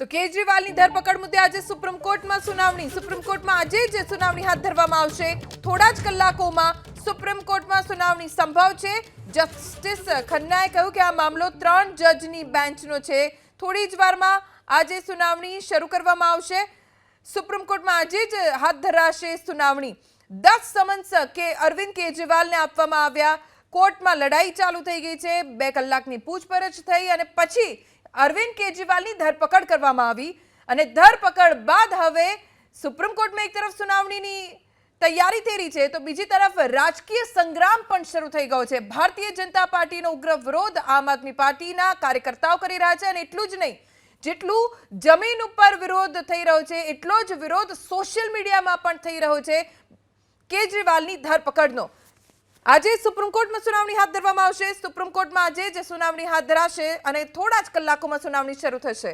તો કેજરીવાલની ધરપકડ મુદ્દે આજે સુપ્રીમ કોર્ટમાં સુનાવણી. સુપ્રીમ કોર્ટમાં આજે જ સુનાવણી હાથ ધરવામાં આવશે. થોડા જ કલાકોમાં સુપ્રીમ કોર્ટમાં સુનાવણી સંભવ છે. જસ્ટિસ ખન્નાએ કહ્યું કે આ મામલો ત્રણ જજની બેન્ચનો છે. થોડી જ વારમાં આજે સુનાવણી શરૂ કરવામાં આવશે. સુપ્રીમ કોર્ટમાં આજે જ હાથ ધરાશે સુનાવણી. દસ સમન્સ કે અરવિંદ કેજરીવાલને આપવામાં આવ્યા. કોર્ટમાં લડાઈ ચાલુ થઈ ગઈ છે. બે કલાકની પૂછપરછ થઈ અને પછી અરવિંદ કેજરીવાલની ધરપકડ કરવામાં આવી અને ધરપકડ બાદ હવે સુપ્રીમ કોર્ટમાં એક તરફ સુનાવણીની તૈયારી થઈ છે, તો બીજી તરફ રાજકીય સંગ્રામ પણ શરૂ થઈ ગયો છે. ભારતીય જનતા પાર્ટીનો ઉગ્ર વિરોધ આમ આદમી પાર્ટીના કાર્યકર્તાઓ કરી રહ્યા છે અને એટલું જ નહીં, જેટલું જમીન ઉપર વિરોધ થઈ રહ્યો છે, એટલો જ વિરોધ સોશિયલ મીડિયામાં પણ થઈ રહ્યો છે કેજરીવાલની ધરપકડનો. આજે સુપ્રીમ કોર્ટમાં સુનાવણી હાથ ધરવામાં આવશે. સુપ્રીમ કોર્ટમાં આજે જે સુનાવણી હાથ ધરાશે અને થોડા જ કલાકોમાં સુનાવણી શરૂ થશે.